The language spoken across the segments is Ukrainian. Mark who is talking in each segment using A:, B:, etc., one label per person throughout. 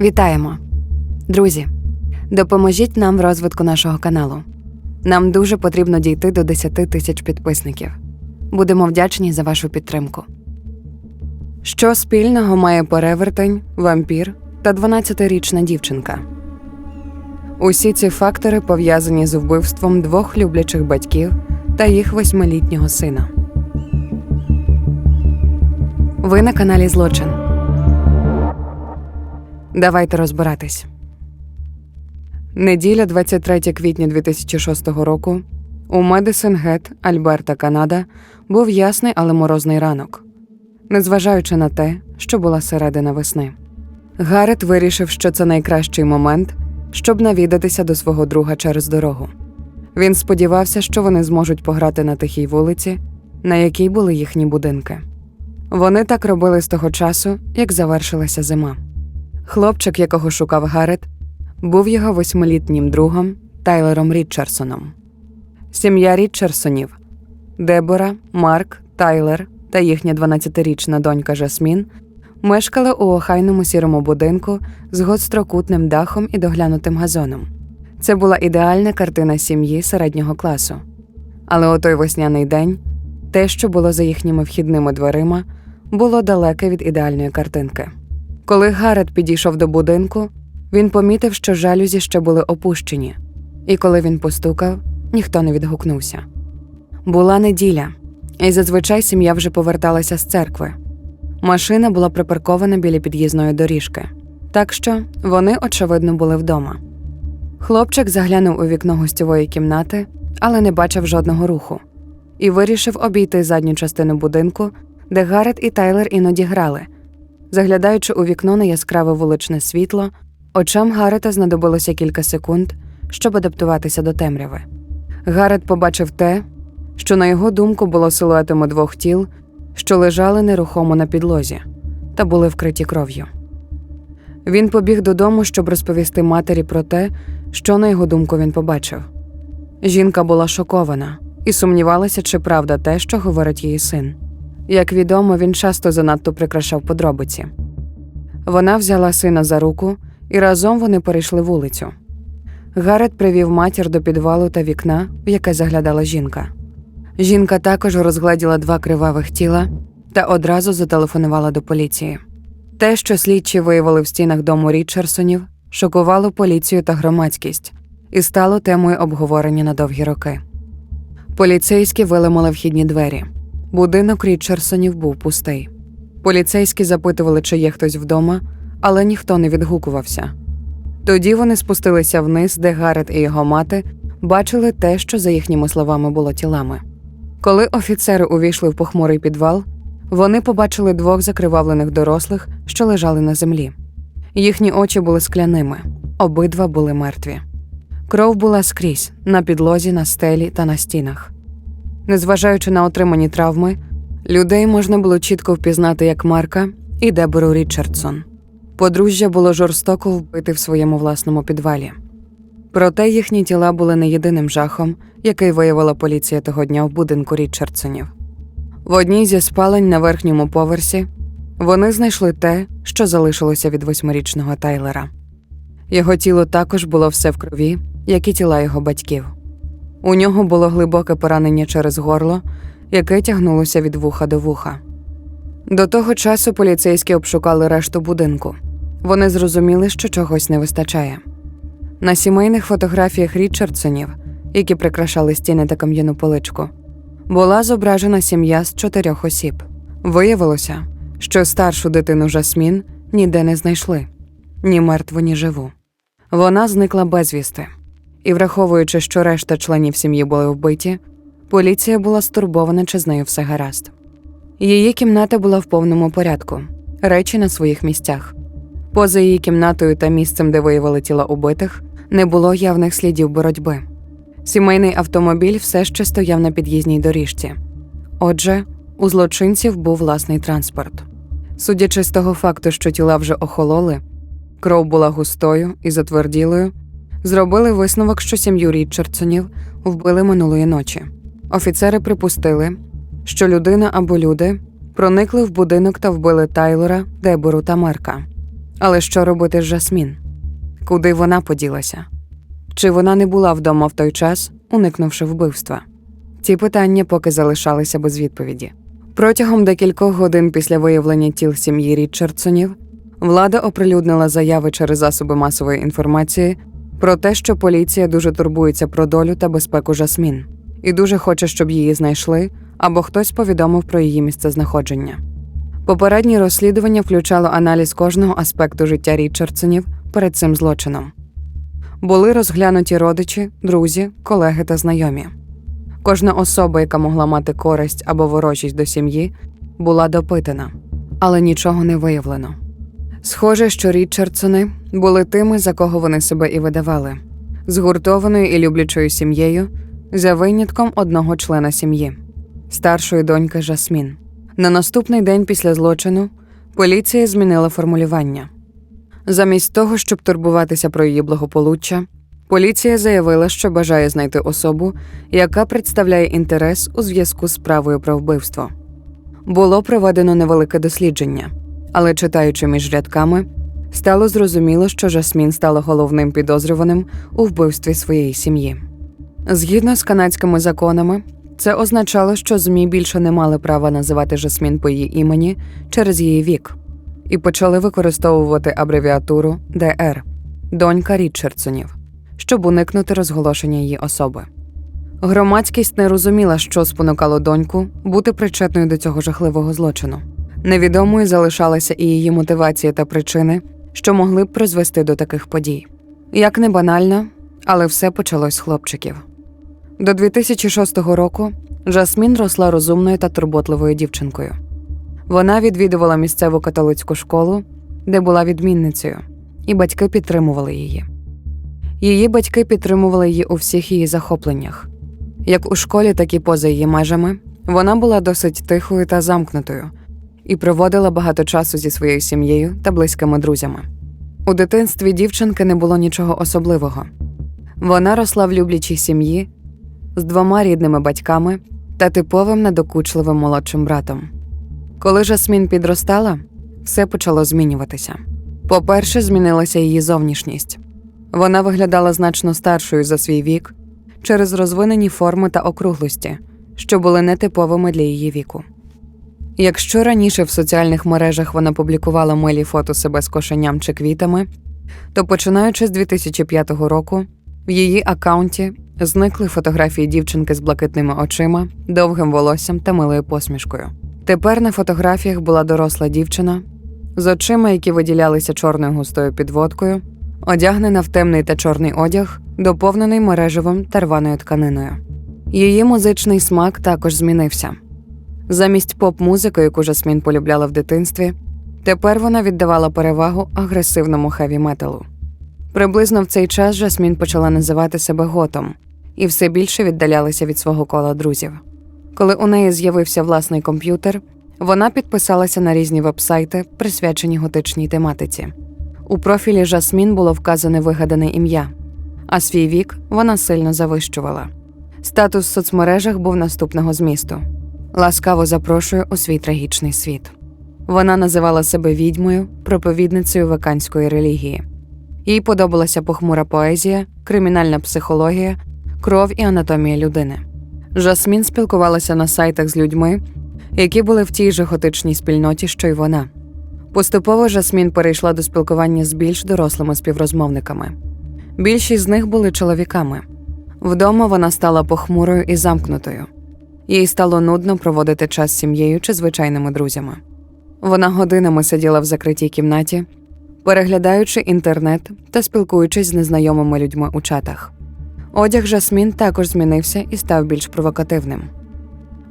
A: Вітаємо! Друзі, допоможіть нам в розвитку нашого каналу. Нам дуже потрібно дійти до 10 тисяч підписників. Будемо вдячні за вашу підтримку. Що спільного має перевертень, вампір та 12-річна дівчинка? Усі ці фактори пов'язані з вбивством двох люблячих батьків та їх восьмилітнього сина. Ви на каналі Злочин. Давайте розбиратись. Неділя, 23 квітня 2006 року. У Медисон Гет, Альберта, Канада, був ясний, але морозний ранок. Незважаючи на те, що була середина весни. Гарет вирішив, що це найкращий момент, щоб навідатися до свого друга через дорогу. Він сподівався, що вони зможуть пограти на тихій вулиці, на якій були їхні будинки. Вони так робили з того часу, як завершилася зима. Хлопчик, якого шукав Гарет, був його восьмилітнім другом Тайлером Річардсоном. Сім'я Річардсонів Дебора, Марк, Тайлер та їхня 12-річна донька Жасмін мешкали у охайному сірому будинку з гострокутним дахом і доглянутим газоном. Це була ідеальна картина сім'ї середнього класу. Але у той весняний день те, що було за їхніми вхідними дверима, було далеке від ідеальної картинки. Коли Гарет підійшов до будинку, він помітив, що жалюзі ще були опущені, і коли він постукав, ніхто не відгукнувся. Була неділя, і зазвичай сім'я вже поверталася з церкви. Машина була припаркована біля під'їзної доріжки, так що вони, очевидно, були вдома. Хлопчик заглянув у вікно гостьової кімнати, але не бачив жодного руху, і вирішив обійти задню частину будинку, де Гарет і Тайлер іноді грали. Заглядаючи у вікно на яскраве вуличне світло, очам Гарета знадобилося кілька секунд, щоб адаптуватися до темряви. Гарет побачив те, що на його думку було силуетами двох тіл, що лежали нерухомо на підлозі та були вкриті кров'ю. Він побіг додому, щоб розповісти матері про те, що на його думку він побачив. Жінка була шокована і сумнівалася, чи правда те, що говорить її син. Як відомо, він часто занадто прикрашав подробиці. Вона взяла сина за руку, і разом вони перейшли вулицю. Гарет привів матір до підвалу та вікна, в яке заглядала жінка. Жінка також розгледіла два кривавих тіла та одразу зателефонувала до поліції. Те, що слідчі виявили в стінах дому Річардсонів, шокувало поліцію та громадськість і стало темою обговорення на довгі роки. Поліцейські виламали вхідні двері. Будинок Річардсонів був пустий. Поліцейські запитували, чи є хтось вдома, але ніхто не відгукувався. Тоді вони спустилися вниз, де Гарет і його мати бачили те, що, за їхніми словами, було тілами. Коли офіцери увійшли в похмурий підвал, вони побачили двох закривавлених дорослих, що лежали на землі. Їхні очі були скляними, обидва були мертві. Кров була скрізь на підлозі, на стелі та на стінах. Незважаючи на отримані травми, людей можна було чітко впізнати як Марка і Дебору Річардсон. Подружжя було жорстоко вбите в своєму власному підвалі. Проте їхні тіла були не єдиним жахом, який виявила поліція того дня в будинку Річардсонів. В одній зі спалень на верхньому поверсі вони знайшли те, що залишилося від восьмирічного Тайлера. Його тіло також було все в крові, як і тіла його батьків. У нього було глибоке поранення через горло, яке тягнулося від вуха до вуха. До того часу поліцейські обшукали решту будинку. Вони зрозуміли, що чогось не вистачає. На сімейних фотографіях Річардсонів, які прикрашали стіни та кам'яну поличку, була зображена сім'я з чотирьох осіб. Виявилося, що старшу дитину Жасмін ніде не знайшли ні мертву, ні живу. Вона зникла безвісти, і, враховуючи, що решта членів сім'ї були вбиті, поліція була стурбована, чи з нею все гаразд. Її кімната була в повному порядку, речі на своїх місцях. Поза її кімнатою та місцем, де виявили тіла убитих, не було явних слідів боротьби. Сімейний автомобіль все ще стояв на під'їзній доріжці. Отже, у злочинців був власний транспорт. Судячи з того факту, що тіла вже охололи, кров була густою і затверділою, зробили висновок, що сім'ю Річардсонів вбили минулої ночі. Офіцери припустили, що людина або люди проникли в будинок та вбили Тайлора, Дебору та Марка. Але що робити з Жасмін? Куди вона поділася? Чи вона не була вдома в той час, уникнувши вбивства? Ці питання поки залишалися без відповіді. Протягом декількох годин після виявлення тіл сім'ї Річардсонів влада оприлюднила заяви через засоби масової інформації про те, що поліція дуже турбується про долю та безпеку Жасмін і дуже хоче, щоб її знайшли або хтось повідомив про її місцезнаходження. Попереднє розслідування включало аналіз кожного аспекту життя Річардсонів перед цим злочином. Були розглянуті родичі, друзі, колеги та знайомі. Кожна особа, яка могла мати користь або ворожість до сім'ї, була допитана, але нічого не виявлено. Схоже, що Річардсони були тими, за кого вони себе і видавали, згуртованою і люблячою сім'єю, за винятком одного члена сім'ї старшої доньки Жасмін. На наступний день після злочину поліція змінила формулювання. Замість того, щоб турбуватися про її благополуччя, поліція заявила, що бажає знайти особу, яка представляє інтерес у зв'язку з справою про вбивство. Було проведено невелике дослідження, але читаючи між рядками, стало зрозуміло, що Жасмін стала головним підозрюваним у вбивстві своєї сім'ї. Згідно з канадськими законами, це означало, що ЗМІ більше не мали права називати Жасмін по її імені через її вік, і почали використовувати абревіатуру ДР донька Річардсонів, щоб уникнути розголошення її особи. Громадськість не розуміла, що спонукало доньку бути причетною до цього жахливого злочину. Невідомою залишалася і її мотивація та причини, що могли б призвести до таких подій. Як не банально, але все почалось з хлопчиків. До 2006 року Жасмін росла розумною та турботливою дівчинкою. Вона відвідувала місцеву католицьку школу, де була відмінницею, і батьки підтримували її. Її батьки підтримували її у всіх її захопленнях. Як у школі, так і поза її межами, вона була досить тихою та замкнутою і проводила багато часу зі своєю сім'єю та близькими друзями. У дитинстві дівчинки не було нічого особливого. Вона росла в люблячій сім'ї з двома рідними батьками та типовим надокучливим молодшим братом. Коли Жасмін підростала, все почало змінюватися. По-перше, змінилася її зовнішність. Вона виглядала значно старшою за свій вік через розвинені форми та округлості, що були нетиповими для її віку. Якщо раніше в соціальних мережах вона публікувала милі фото себе з кошеням чи квітами, то починаючи з 2005 року в її акаунті зникли фотографії дівчинки з блакитними очима, довгим волоссям та милою посмішкою. Тепер на фотографіях була доросла дівчина з очима, які виділялися чорною густою підводкою, одягнена в темний та чорний одяг, доповнений мережевим та рваною тканиною. Її музичний смак також змінився. Замість поп-музики, яку Жасмін полюбляла в дитинстві, тепер вона віддавала перевагу агресивному хеві металу. Приблизно в цей час Жасмін почала називати себе готом і все більше віддалялася від свого кола друзів. Коли у неї з'явився власний комп'ютер, вона підписалася на різні вебсайти, присвячені готичній тематиці. У профілі Жасмін було вказане вигадане ім'я, а свій вік вона сильно завищувала. Статус в соцмережах був наступного змісту: ласкаво запрошую у свій трагічний світ. Вона називала себе відьмою, проповідницею веканської релігії. Їй подобалася похмура поезія, кримінальна психологія, кров і анатомія людини. Жасмін спілкувалася на сайтах з людьми, які були в тій же готичній спільноті, що й вона. Поступово Жасмін перейшла до спілкування з більш дорослими співрозмовниками. Більшість з них були чоловіками. Вдома вона стала похмурою і замкнутою. Їй стало нудно проводити час з сім'єю чи звичайними друзями. Вона годинами сиділа в закритій кімнаті, переглядаючи інтернет та спілкуючись з незнайомими людьми у чатах. Одяг Жасмін також змінився і став більш провокативним.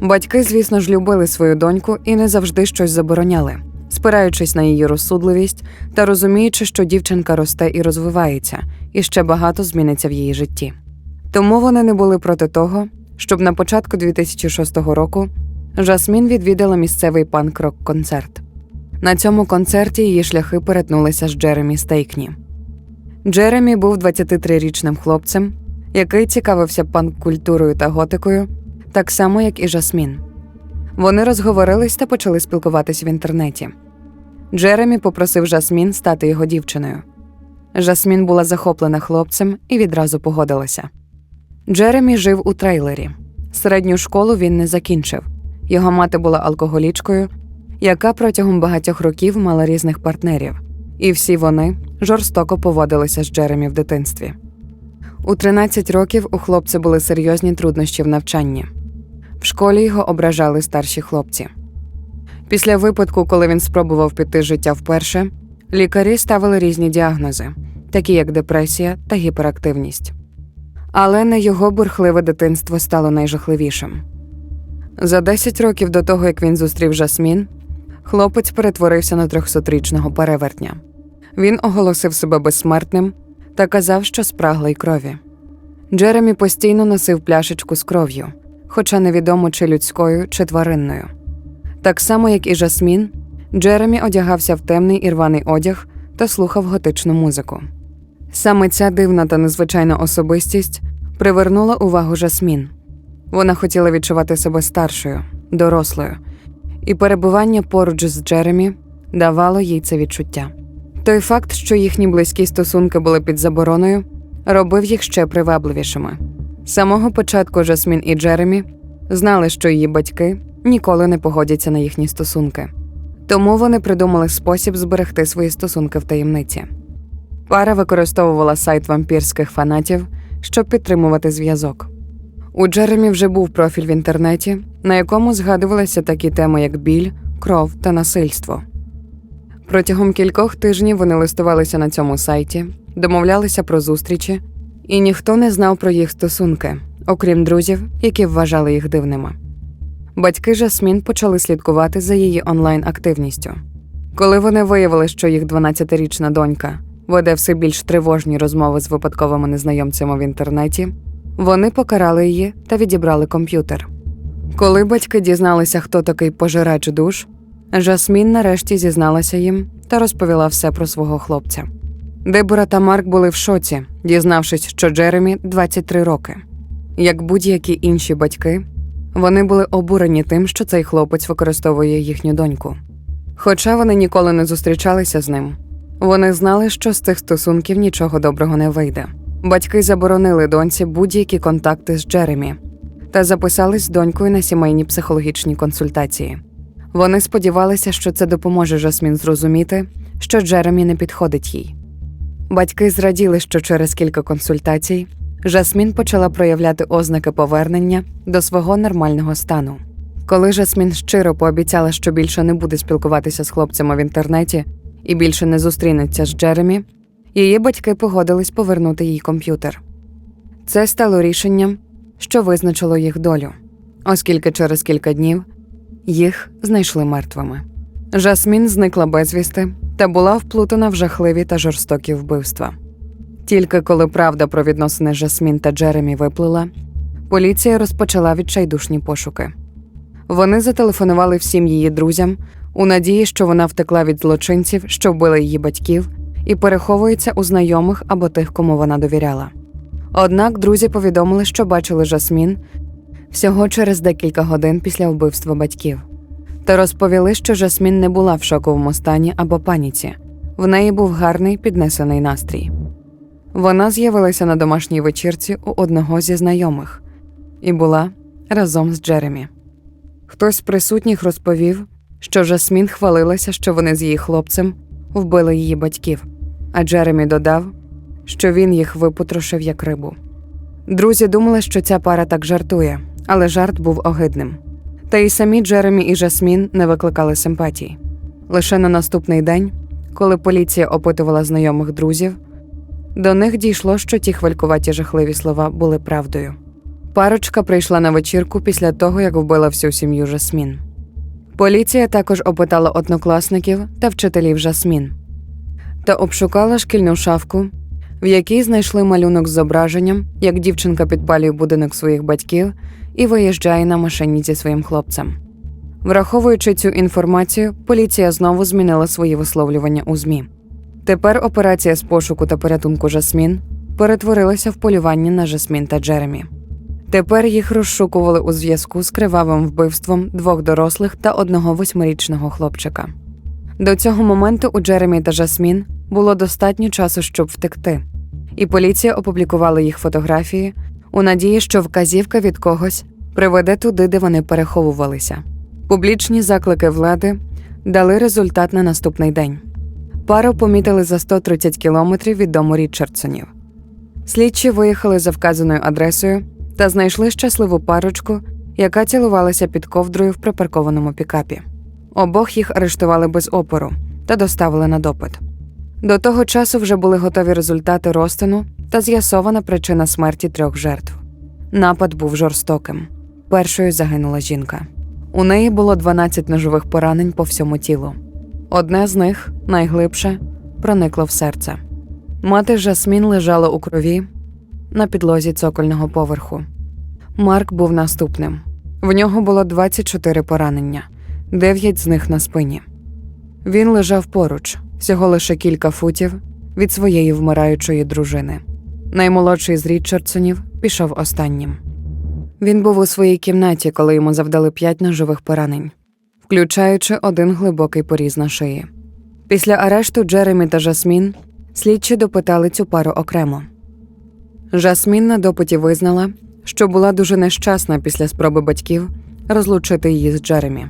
A: Батьки, звісно ж, любили свою доньку і не завжди щось забороняли, спираючись на її розсудливість та розуміючи, що дівчинка росте і розвивається, і ще багато зміниться в її житті. Тому вони не були проти того, щоб на початку 2006 року Жасмін відвідала місцевий панк-рок концерт. На цьому концерті її шляхи перетнулися з Джеремі Стейкні. Джеремі був 23-річним хлопцем, який цікавився панк-культурою та готикою, так само, як і Жасмін. Вони розговорились та почали спілкуватись в інтернеті. Джеремі попросив Жасмін стати його дівчиною. Жасмін була захоплена хлопцем і відразу погодилася. Джеремі жив у трейлері. Середню школу він не закінчив. Його мати була алкоголічкою, яка протягом багатьох років мала різних партнерів, і всі вони жорстоко поводилися з Джеремі в дитинстві. У 13 років у хлопця були серйозні труднощі в навчанні. В школі його ображали старші хлопці. Після випадку, коли він спробував піти життя вперше, лікарі ставили різні діагнози, такі як депресія та гіперактивність. Але не його бурхливе дитинство стало найжахливішим. За 10 років до того, як він зустрів Жасмін, хлопець перетворився на 300-річного перевертня. Він оголосив себе безсмертним та казав, що спраглий крові. Джеремі постійно носив пляшечку з кров'ю, хоча невідомо чи людською, чи тваринною. Так само, як і Жасмін, Джеремі одягався в темний і рваний одяг та слухав готичну музику. Саме ця дивна та незвичайна особистість привернула увагу Жасмін. Вона хотіла відчувати себе старшою, дорослою, і перебування поруч з Джеремі давало їй це відчуття. Той факт, що їхні близькі стосунки були під забороною, робив їх ще привабливішими. З самого початку Жасмін і Джеремі знали, що її батьки ніколи не погодяться на їхні стосунки. Тому вони придумали спосіб зберегти свої стосунки в таємниці. Пара використовувала сайт вампірських фанатів, щоб підтримувати зв'язок. У Джеремі вже був профіль в інтернеті, на якому згадувалися такі теми, як біль, кров та насильство. Протягом кількох тижнів вони листувалися на цьому сайті, домовлялися про зустрічі, і ніхто не знав про їх стосунки, окрім друзів, які вважали їх дивними. Батьки Жасмін почали слідкувати за її онлайн-активністю. Коли вони виявили, що їх 12-річна донька веде все більш тривожні розмови з випадковими незнайомцями в інтернеті, вони покарали її та відібрали комп'ютер. Коли батьки дізналися, хто такий пожирач душ, Жасмін нарешті зізналася їм та розповіла все про свого хлопця. Дебора та Марк були в шоці, дізнавшись, що Джеремі 23 роки. Як будь-які інші батьки, вони були обурені тим, що цей хлопець використовує їхню доньку. Хоча вони ніколи не зустрічалися з ним, вони знали, що з цих стосунків нічого доброго не вийде. Батьки заборонили доньці будь-які контакти з Джеремі та записались з донькою на сімейні психологічні консультації. Вони сподівалися, що це допоможе Жасмін зрозуміти, що Джеремі не підходить їй. Батьки зраділи, що через кілька консультацій Жасмін почала проявляти ознаки повернення до свого нормального стану. Коли Жасмін щиро пообіцяла, що більше не буде спілкуватися з хлопцями в інтернеті і більше не зустрінеться з Джеремі, її батьки погодились повернути їй комп'ютер. Це стало рішенням, що визначило їх долю, оскільки через кілька днів їх знайшли мертвими. Жасмін зникла безвісти та була вплутана в жахливі та жорстокі вбивства. Тільки коли правда про відносини Жасмін та Джеремі виплила, поліція розпочала відчайдушні пошуки. Вони зателефонували всім її друзям у надії, що вона втекла від злочинців, що вбили її батьків, і переховується у знайомих або тих, кому вона довіряла. Однак друзі повідомили, що бачили Жасмін всього через декілька годин після вбивства батьків, та розповіли, що Жасмін не була в шоковому стані або паніці. В неї був гарний піднесений настрій. Вона з'явилася на домашній вечірці у одного зі знайомих і була разом з Джеремі. Хтось з присутніх розповів, що Жасмін хвалилася, що вони з її хлопцем вбили її батьків, а Джеремі додав, що він їх випотрошив як рибу. Друзі думали, що ця пара так жартує, але жарт був огидним. Та й самі Джеремі і Жасмін не викликали симпатій. Лише на наступний день, коли поліція опитувала знайомих друзів, до них дійшло, що ті хвалькуваті жахливі слова були правдою. Парочка прийшла на вечірку після того, як вбила всю сім'ю Жасмін. Поліція також опитала однокласників та вчителів Жасмін та обшукала шкільну шафку, в якій знайшли малюнок з зображенням, як дівчинка підпалює будинок своїх батьків і виїжджає на машині зі своїм хлопцем. Враховуючи цю інформацію, поліція знову змінила свої висловлювання у ЗМІ. Тепер операція з пошуку та порятунку Жасмін перетворилася в полювання на Жасмін та Джеремі. Тепер їх розшукували у зв'язку з кривавим вбивством двох дорослих та одного восьмирічного хлопчика. До цього моменту у Джеремі та Жасмін було достатньо часу, щоб втекти, і поліція опублікувала їх фотографії у надії, що вказівка від когось приведе туди, де вони переховувалися. Публічні заклики влади дали результат на наступний день. Пару помітили за 130 кілометрів від дому Річардсонів. Слідчі виїхали за вказаною адресою та знайшли щасливу парочку, яка цілувалася під ковдрою в припаркованому пікапі. Обох їх арештували без опору та доставили на допит. До того часу вже були готові результати розтину та з'ясована причина смерті трьох жертв. Напад був жорстоким. Першою загинула жінка. У неї було 12 ножових поранень по всьому тілу. Одне з них, найглибше, проникло в серце. Мати Жасмін лежала у крові на підлозі цокольного поверху. Марк був наступним. В нього було 24 поранення, 9 з них на спині. Він лежав поруч, всього лише кілька футів від своєї вмираючої дружини. Наймолодший з Річардсонів пішов останнім. Він був у своїй кімнаті, коли йому завдали п'ять ножових поранень, включаючи один глибокий поріз на шиї. Після арешту Джеремі та Жасмін слідчі допитали цю пару окремо. Жасмін на допиті визнала, що була дуже нещасна після спроби батьків розлучити її з Джеремі.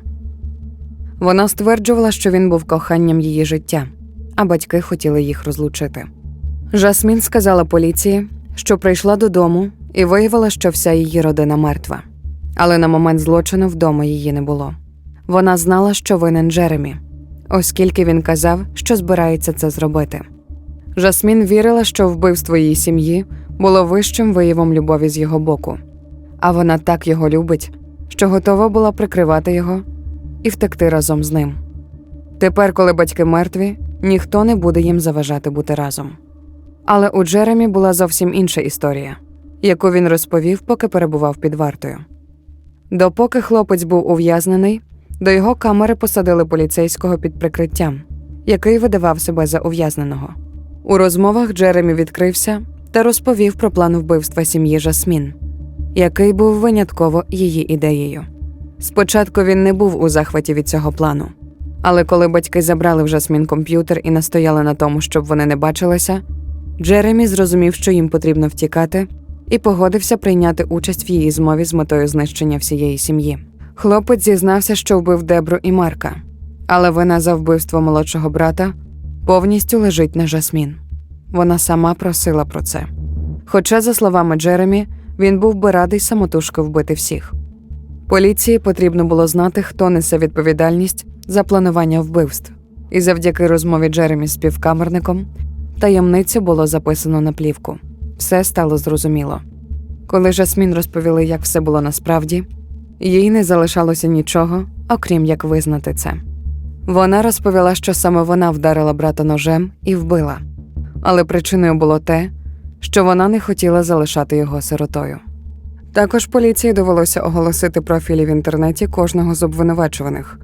A: Вона стверджувала, що він був коханням її життя, а батьки хотіли їх розлучити. Жасмін сказала поліції, що прийшла додому і виявила, що вся її родина мертва. Але на момент злочину вдома її не було. Вона знала, що винен Джеремі, оскільки він казав, що збирається це зробити. Жасмін вірила, що вбивство її сім'ї було вищим виявом любові з його боку, а вона так його любить, що готова була прикривати його і втекти разом з ним. Тепер, коли батьки мертві, ніхто не буде їм заважати бути разом. Але у Джеремі була зовсім інша історія, яку він розповів, поки перебував під вартою. Допоки хлопець був ув'язнений, до його камери посадили поліцейського під прикриттям, який видавав себе за ув'язненого. У розмовах Джеремі відкрився та розповів про план вбивства сім'ї Жасмін, який був винятково її ідеєю. Спочатку він не був у захваті від цього плану, але коли батьки забрали в Жасмін комп'ютер і настояли на тому, щоб вони не бачилися, Джеремі зрозумів, що їм потрібно втікати, і погодився прийняти участь в її змові з метою знищення всієї сім'ї. Хлопець зізнався, що вбив Дебру і Марка, але вина за вбивство молодшого брата повністю лежить на Жасмін. Вона сама просила про це. Хоча, за словами Джеремі, він був би радий самотужки вбити всіх. Поліції потрібно було знати, хто несе відповідальність за планування вбивств, і завдяки розмові Джеремі з співкамерником таємницю було записано на плівку. Все стало зрозуміло. Коли Жасмін розповіли, як все було насправді, їй не залишалося нічого, окрім як визнати це. Вона розповіла, що саме вона вдарила брата ножем і вбила, але причиною було те, що вона не хотіла залишати його сиротою. Також поліції довелося оголосити профілі в інтернеті кожного з обвинувачуваних,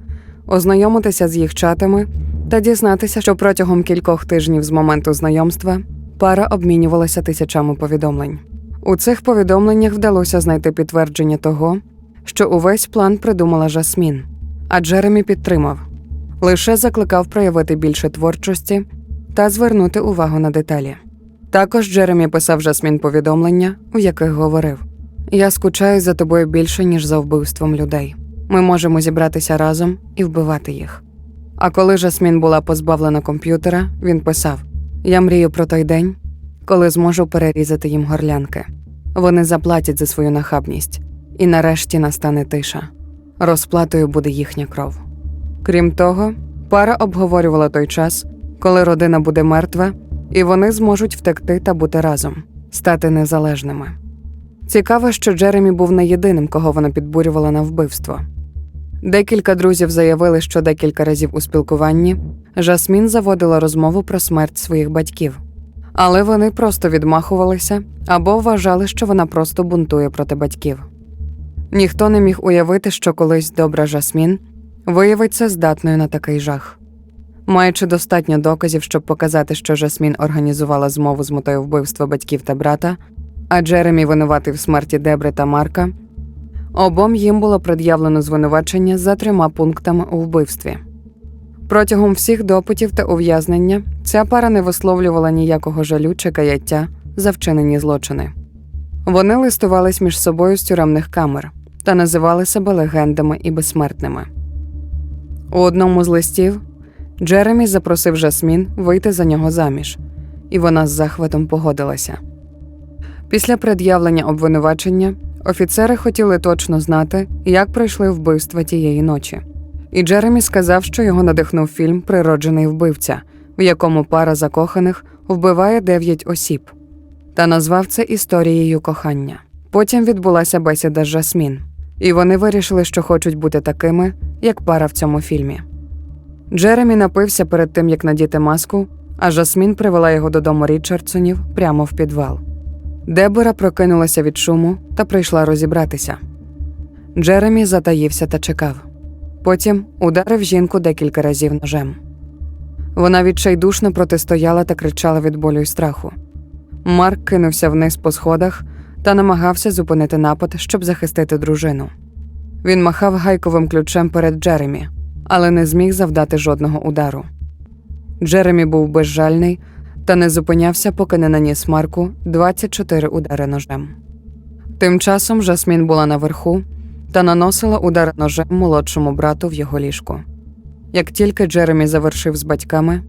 A: ознайомитися з їх чатами та дізнатися, що протягом кількох тижнів з моменту знайомства пара обмінювалася тисячами повідомлень. У цих повідомленнях вдалося знайти підтвердження того, що увесь план придумала Жасмін, а Джеремі підтримав, лише закликав проявити більше творчості та звернути увагу на деталі. Також Джеремі писав Жасмін повідомлення, в яких говорив: Я скучаю за тобою більше, ніж за вбивством людей. Ми можемо зібратися разом і вбивати їх. А коли Жасмін була позбавлена комп'ютера, він писав: Я мрію про той день, коли зможу перерізати їм горлянки. Вони заплатять за свою нахабність, і нарешті настане тиша. Розплатою буде їхня кров. Крім того, пара обговорювала той час, коли родина буде мертва, і вони зможуть втекти та бути разом, стати незалежними. Цікаво, що Джеремі був не єдиним, кого вона підбурювала на вбивство. Декілька друзів заявили, що декілька разів у спілкуванні Жасмін заводила розмову про смерть своїх батьків, але вони просто відмахувалися або вважали, що вона просто бунтує проти батьків. Ніхто не міг уявити, що колись добра Жасмін виявиться здатною на такий жах. Маючи достатньо доказів, щоб показати, що Жасмін організувала змову з метою вбивства батьків та брата, а Джеремі винуватий в смерті Дебри та Марка, обом їм було пред'явлено звинувачення за трьома пунктами у вбивстві. Протягом всіх допитів та ув'язнення ця пара не висловлювала ніякого жалю чи каяття за вчинені злочини. Вони листувались між собою з тюремних камер та називали себе легендами і безсмертними. У одному з листів Джеремі запросив Жасмін вийти за нього заміж, і вона з захватом погодилася. Після пред'явлення обвинувачення офіцери хотіли точно знати, як пройшли вбивства тієї ночі. І Джеремі сказав, що його надихнув фільм Природжений вбивця, в якому пара закоханих вбиває дев'ять осіб, та назвав це історією кохання. Потім відбулася бесіда з Жасмін, і вони вирішили, що хочуть бути такими, як пара в цьому фільмі. Джеремі напився перед тим, як надіти маску, а Жасмін привела його додому Річардсонів прямо в підвал. Дебора прокинулася від шуму та прийшла розібратися. Джеремі затаївся та чекав. Потім ударив жінку декілька разів ножем. Вона відчайдушно протистояла та кричала від болю й страху. Марк кинувся вниз по сходах та намагався зупинити напад, щоб захистити дружину. Він махав гайковим ключем перед Джеремі, але не зміг завдати жодного удару. Джеремі був безжальний та не зупинявся, поки не наніс Марку 24 удари ножем. Тим часом Жасмін була наверху та наносила удар ножем молодшому брату в його ліжку. Як тільки Джеремі завершив з батьками,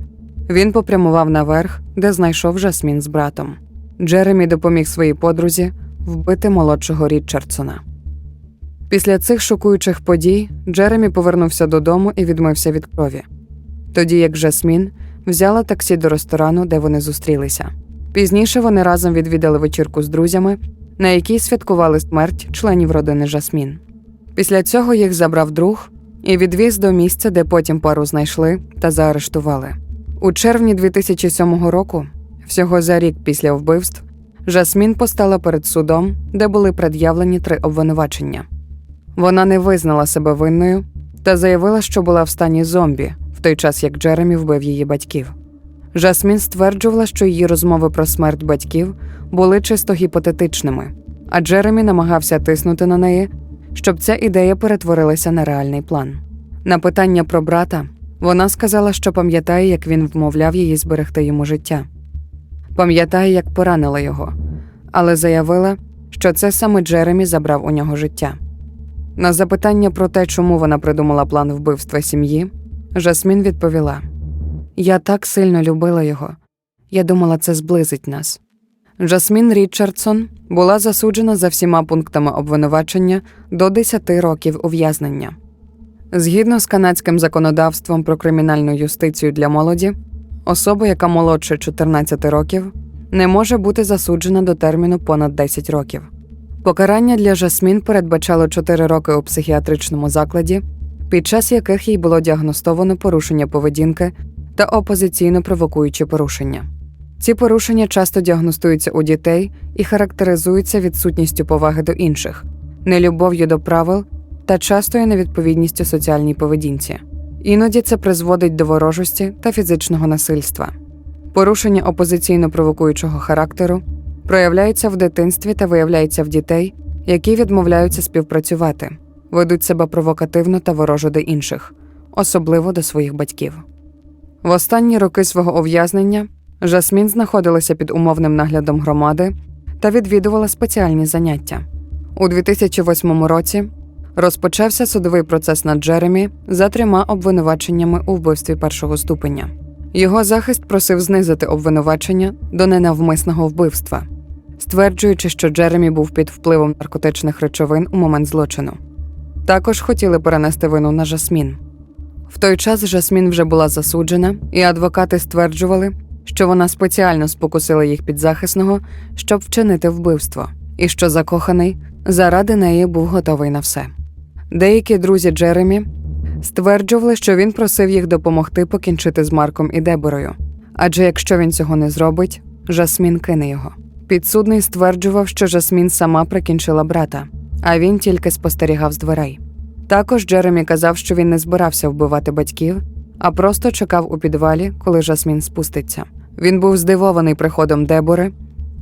A: він попрямував наверх, де знайшов Жасмін з братом. Джеремі допоміг своїй подрузі вбити молодшого Річардсона. Після цих шокуючих подій Джеремі повернувся додому і відмився від крові, тоді як Жасмін взяла таксі до ресторану, де вони зустрілися. Пізніше вони разом відвідали вечірку з друзями, на якій святкували смерть членів родини Жасмін. Після цього їх забрав друг і відвіз до місця, де потім пару знайшли та заарештували. У червні 2007 року, всього за рік після вбивств, Жасмін постала перед судом, де були пред'явлені три обвинувачення. Вона не визнала себе винною та заявила, що була в стані зомбі, в той час як Джеремі вбив її батьків. Жасмін стверджувала, що її розмови про смерть батьків були чисто гіпотетичними, а Джеремі намагався тиснути на неї, щоб ця ідея перетворилася на реальний план. На питання про брата вона сказала, що пам'ятає, як він вмовляв її зберегти йому життя. Пам'ятає, як поранила його, але заявила, що це саме Джеремі забрав у нього життя. На запитання про те, чому вона придумала план вбивства сім'ї, Жасмін відповіла: Я так сильно любила його. Я думала, це зблизить нас. Жасмін Річардсон була засуджена за всіма пунктами обвинувачення до 10 років ув'язнення. Згідно з канадським законодавством про кримінальну юстицію для молоді, особа, яка молодше 14 років, не може бути засуджена до терміну понад 10 років. Покарання для Жасмін передбачало 4 роки у психіатричному закладі, під час яких їй було діагностовано порушення поведінки та опозиційно провокуючі порушення. Ці порушення часто діагностуються у дітей і характеризуються відсутністю поваги до інших, нелюбов'ю до правил та частою невідповідністю соціальній поведінці. Іноді це призводить до ворожості та фізичного насильства. Порушення опозиційно провокуючого характеру проявляються в дитинстві та виявляються в дітей, які відмовляються співпрацювати, ведуть себе провокативно та ворожо до інших, особливо до своїх батьків. В останні роки свого ув'язнення Жасмін знаходилася під умовним наглядом громади та відвідувала спеціальні заняття. У 2008 році розпочався судовий процес над Джеремі за трьома обвинуваченнями у вбивстві першого ступеня. Його захист просив знизити обвинувачення до ненавмисного вбивства, стверджуючи, що Джеремі був під впливом наркотичних речовин у момент злочину. Також хотіли перенести вину на Жасмін. В той час Жасмін вже була засуджена, і адвокати стверджували, що вона спеціально спокусила їх підзахисного, щоб вчинити вбивство, і що закоханий заради неї був готовий на все. Деякі друзі Джеремі стверджували, що він просив їх допомогти покінчити з Марком і Деборою, адже якщо він цього не зробить, Жасмін кине його. Підсудний стверджував, що Жасмін сама прикінчила брата, а він тільки спостерігав з дверей. Також Джеремі казав, що він не збирався вбивати батьків, а просто чекав у підвалі, коли Жасмін спуститься. Він був здивований приходом Дебори,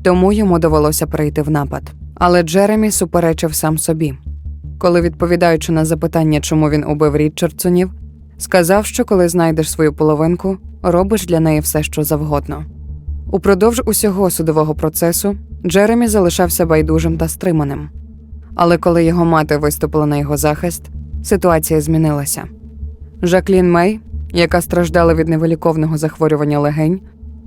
A: тому йому довелося перейти в напад. Але Джеремі суперечив сам собі. Коли, відповідаючи на запитання, чому він убив Річардсонів, Сказав, що коли знайдеш свою половинку, робиш для неї все, що завгодно. Упродовж усього судового процесу Джеремі залишався байдужим та стриманим. Але коли його мати виступила на його захист, ситуація змінилася. Жаклін Мей, яка страждала від невиліковного захворювання легень,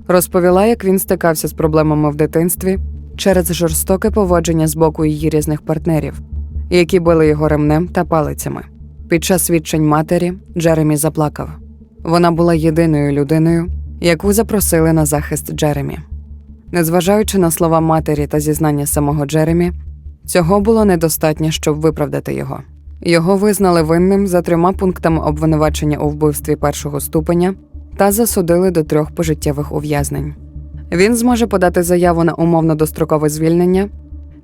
A: розповіла, як він стикався з проблемами в дитинстві через жорстоке поводження з боку її різних партнерів, які били його ремнем та палицями. Під час свідчень матері Джеремі заплакав. Вона була єдиною людиною, яку запросили на захист Джеремі. Незважаючи на слова матері та зізнання самого Джеремі, цього було недостатньо, щоб виправдати його. Його визнали винним за трьома пунктами обвинувачення у вбивстві першого ступеня та засудили до трьох пожиттєвих ув'язнень. Він зможе подати заяву на умовно дострокове звільнення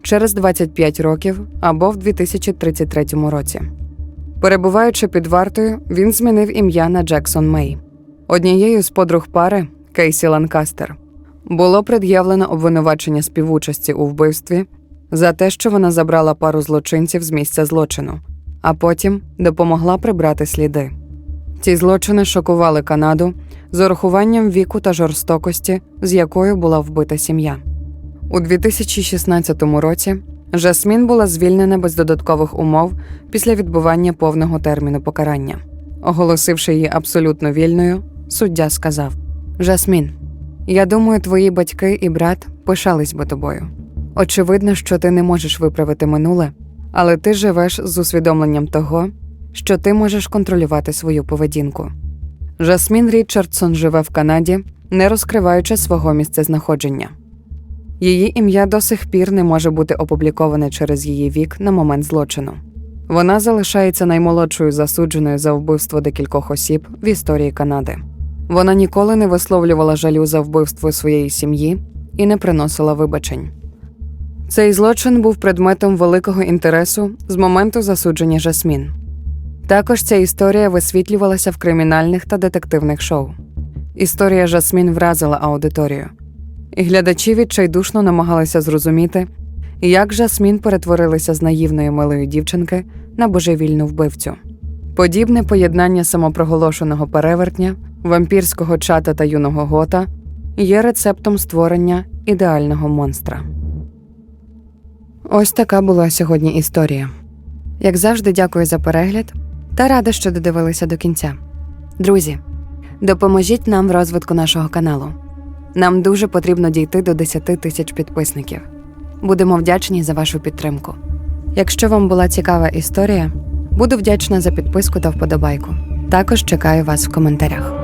A: через 25 років або в 2033 році. Перебуваючи під вартою, він змінив ім'я на Джексон Мей. Однією з подруг пари Кейсі Ланкастер було пред'явлено обвинувачення співучасті у вбивстві за те, що вона забрала пару злочинців з місця злочину, а потім допомогла прибрати сліди. Ці злочини шокували Канаду з урахуванням віку та жорстокості, з якою була вбита сім'я. У 2016 році Жасмін була звільнена без додаткових умов після відбування повного терміну покарання. Оголосивши її абсолютно вільною, суддя сказав: Жасмін, я думаю, твої батьки і брат пишались би тобою. Очевидно, що ти не можеш виправити минуле, але ти живеш з усвідомленням того, що ти можеш контролювати свою поведінку. Жасмін Річардсон живе в Канаді, не розкриваючи свого місцезнаходження. Її ім'я до сих пір не може бути опубліковане через її вік на момент злочину. Вона залишається наймолодшою засудженою за вбивство декількох осіб в історії Канади. Вона ніколи не висловлювала жалю за вбивство своєї сім'ї і не приносила вибачень. Цей злочин був предметом великого інтересу з моменту засудження Жасмін. Також ця історія висвітлювалася в кримінальних та детективних шоу. Історія Жасмін вразила аудиторію, і глядачі відчайдушно намагалися зрозуміти, як Жасмін перетворилася з наївної милої дівчинки на божевільну вбивцю. Подібне поєднання самопроголошеного перевертня, вампірського чата та юного гота є рецептом створення ідеального монстра. Ось така була сьогодні історія. Як завжди, дякую за перегляд та рада, що додивилися до кінця. Друзі, допоможіть нам в розвитку нашого каналу. Нам дуже потрібно дійти до 10 тисяч підписників. Будемо вдячні за вашу підтримку. Якщо вам була цікава історія, буду вдячна за підписку та вподобайку. Також чекаю вас в коментарях.